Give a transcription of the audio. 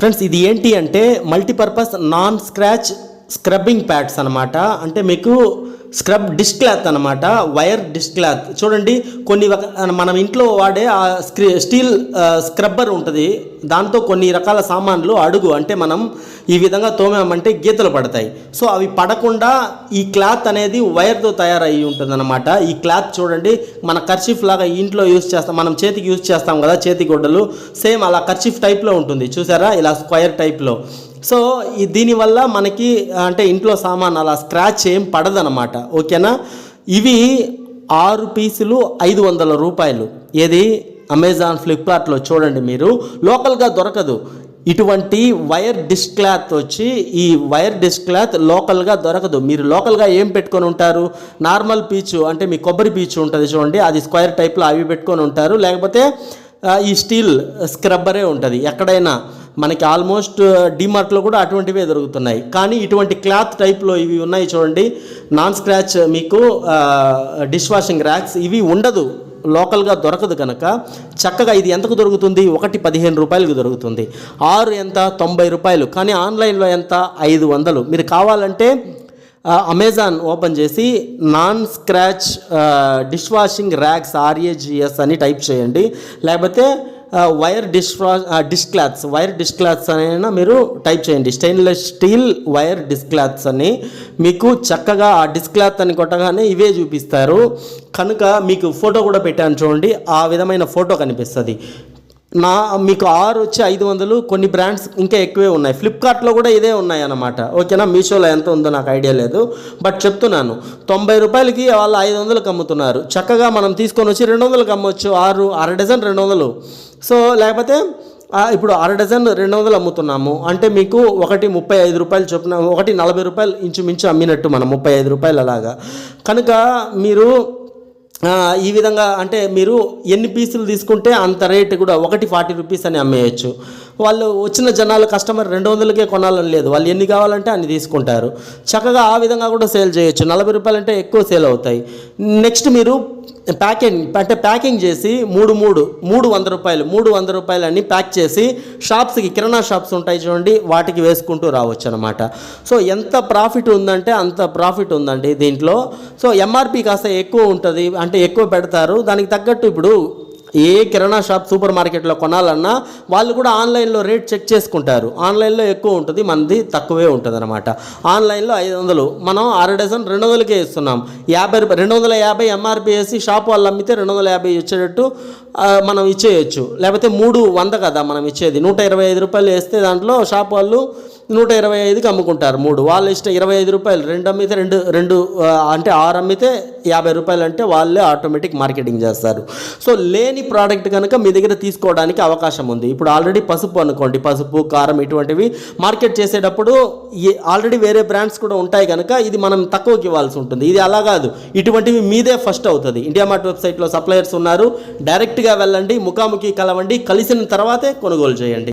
Friends ఇది ఏంటి అంటే multipurpose non scratch scrubbing pads అనమాట అంటే మీకు స్క్రబ్ డిష్ క్లాత్ అనమాట వైర్ డిష్ క్లాత్. చూడండి కొన్ని మనం ఇంట్లో వాడే ఆ స్క్రీ స్టీల్ స్క్రబ్బర్ ఉంటుంది. దాంతో కొన్ని రకాల సామాన్లు అడుగు అంటే మనం ఈ విధంగా తోమామంటే గీతలు పడతాయి. సో అవి పడకుండా ఈ క్లాత్ అనేది వైర్తో తయారయ్యి ఉంటుందన్నమాట. ఈ క్లాత్ చూడండి మన కర్చీఫ్ లాగా ఇంట్లో యూస్ చేస్తాం మనం చేతికి యూస్ చేస్తాం కదా చేతి గుడ్డలు. సేమ్ అలా కర్చీఫ్ టైప్లో ఉంటుంది. చూసారా? ఇలా స్క్వైర్ టైప్లో. సో దీనివల్ల మనకి అంటే ఇంట్లో సామాన్ అలా స్క్రాచ్ ఏం పడదనమాట ఓకేనా? ఇవి ఆరు పీసులు ఐదు వందల రూపాయలు. ఏది? అమెజాన్ ఫ్లిప్కార్ట్లో చూడండి మీరు. లోకల్గా దొరకదు. ఇటువంటి వైర్ డిష్ క్లాత్ వచ్చి ఈ వైర్ డిష్ క్లాత్ లోకల్గా దొరకదు. మీరు లోకల్గా ఏం పెట్టుకొని ఉంటారు? నార్మల్ పీచు అంటే మీ కొబ్బరి పీచు ఉంటుంది చూడండి అది స్క్వేర్ టైప్లో అవి పెట్టుకొని ఉంటారు. లేకపోతే ఈ స్టీల్ స్క్రబ్బరే ఉంటుంది. ఎక్కడైనా మనకి ఆల్మోస్ట్ డిమార్ట్లో uh, కూడా అటువంటివే దొరుకుతున్నాయి. కానీ ఇటువంటి క్లాత్ టైప్లో ఇవి ఉన్నాయి చూడండి. నాన్ స్క్రాచ్ మీకు డిష్ వాషింగ్ ర్యాక్స్ ఇవి ఉండదు. లోకల్గా దొరకదు కనుక చక్కగా ఇది ఎంతకు దొరుకుతుంది? ఒకటి పదిహేను రూపాయలకు దొరుకుతుంది. ఆరు ఎంత? తొంభై రూపాయలు. కానీ ఆన్లైన్లో ఎంత? ఐదు వందలు. మీరు కావాలంటే అమెజాన్ ఓపెన్ చేసి non scratch dish washing racks RAGS అని టైప్ చేయండి. లేకపోతే wire dish dishcloths dish cloths wire dishcloths అయినా మీరు టైప్ చేయండి. స్టెయిన్లెస్ స్టీల్ వైర్ డిస్క్లాత్స్ అని మీకు చక్కగా ఆ డిస్క్లాత్ అని కొట్టగానే ఇవే చూపిస్తారు. కనుక మీకు ఫోటో కూడా పెట్టాను చూడండి. ఆ విధమైన ఫోటో కనిపిస్తుంది. నా మీకు ఆరు వచ్చి ఐదు వందలు కొన్ని బ్రాండ్స్ ఇంకా ఎక్కువే ఉన్నాయి. ఫ్లిప్కార్ట్లో కూడా ఇదే ఉన్నాయి అన్నమాట ఓకేనా? మీషోలో ఎంత ఉందో నాకు ఐడియా లేదు. బట్ చెప్తున్నాను తొంభై రూపాయలకి వాళ్ళు ఐదు వందలకు అమ్ముతున్నారు. చక్కగా మనం తీసుకొని వచ్చి రెండు వందలకు అమ్మవచ్చు ఆరు అర డజన్ రెండు వందలు. సో లేకపోతే ఇప్పుడు అర డజన్ రెండు వందలు అమ్ముతున్నాము. అంటే మీకు ఒకటి ముప్పై ఐదు రూపాయలు చొప్పున ఒకటి నలభై రూపాయలు ఇంచుమించు అమ్మినట్టు మనం ముప్పై ఐదు రూపాయలు అలాగా. కనుక మీరు ఈ విధంగా అంటే మీరు ఎన్ని పీసులు తీసుకుంటే అంత రేటు కూడా ఒకటి ఫార్టీ రూపీస్ అని అమ్మేయచ్చు. వాళ్ళు వచ్చిన జనాలు కస్టమర్ రెండు వందలకే కొనాలని లేదు. వాళ్ళు ఎన్ని కావాలంటే అన్ని తీసుకుంటారు. చక్కగా ఆ విధంగా కూడా సేల్ చేయొచ్చు. నలభై రూపాయలు అంటే ఎక్కువ సేల్ అవుతాయి. నెక్స్ట్ మీరు ప్యాకింగ్ అంటే ప్యాకింగ్ చేసి మూడు మూడు మూడు వంద రూపాయలు మూడు వంద రూపాయలు ప్యాక్ చేసి షాప్స్కి కిరాణా షాప్స్ ఉంటాయి చూడండి వాటికి వేసుకుంటూ రావచ్చు అనమాట సో ఎంత ప్రాఫిట్ ఉందంటే అంత ప్రాఫిట్ ఉందండి దీంట్లో. సో ఎంఆర్పి కాస్త ఎక్కువ ఉంటుంది. అంటే అంటే ఎక్కువ పెడతారు. దానికి తగ్గట్టు ఇప్పుడు ఏ కిరాణా షాప్ సూపర్ మార్కెట్లో కొనాలన్నా వాళ్ళు కూడా ఆన్లైన్లో రేట్ చెక్ చేసుకుంటారు. ఆన్లైన్లో ఎక్కువ ఉంటుంది మనది తక్కువే ఉంటుంది అనమాట ఆన్లైన్లో ఐదు వందలు. మనం అర డజన్ రెండు వందలకే ఇస్తున్నాం. యాభై రెండు వందల యాభై ఎంఆర్పి వేసి షాప్ వాళ్ళు అమ్మితే రెండు వందల యాభై ఇచ్చేటట్టు మనం ఇచ్చేయచ్చు. లేకపోతే మూడు వంద కదా మనం ఇచ్చేది. నూట ఇరవై ఐదు రూపాయలు వేస్తే దాంట్లో షాప్ వాళ్ళు నూట ఇరవై ఐదుకి అమ్ముకుంటారు మూడు. వాళ్ళ ఇష్టం ఇరవై ఐదు రూపాయలు. రెండు అమ్మితే రెండు రెండు అంటే ఆరు అమ్మితే యాభై రూపాయలు అంటే వాళ్ళే ఆటోమేటిక్ మార్కెటింగ్ చేస్తారు. సో లేని లేని ప్రోడక్ట్ కనుక మీ దగ్గర తీసుకోవడానికి అవకాశం ఉంది. ఇప్పుడు ఆల్రెడీ పసుపు అనుకోండి పసుపు కారం ఇటువంటివి మార్కెట్ చేసేటప్పుడు ఆల్రెడీ వేరే బ్రాండ్స్ కూడా ఉంటాయి కనుక ఇది మనం తక్కువకి ఇవ్వాల్సి ఉంటుంది. ఇది అలా కాదు. ఇటువంటివి మీదే ఫస్ట్ అవుతుంది. ఇండియా మార్ట్ వెబ్సైట్లో సప్లయర్స్ ఉన్నారు. డైరెక్ట్గా వెళ్ళండి ముఖాముఖి కలవండి కలిసిన తర్వాతే కొనుగోలు చేయండి.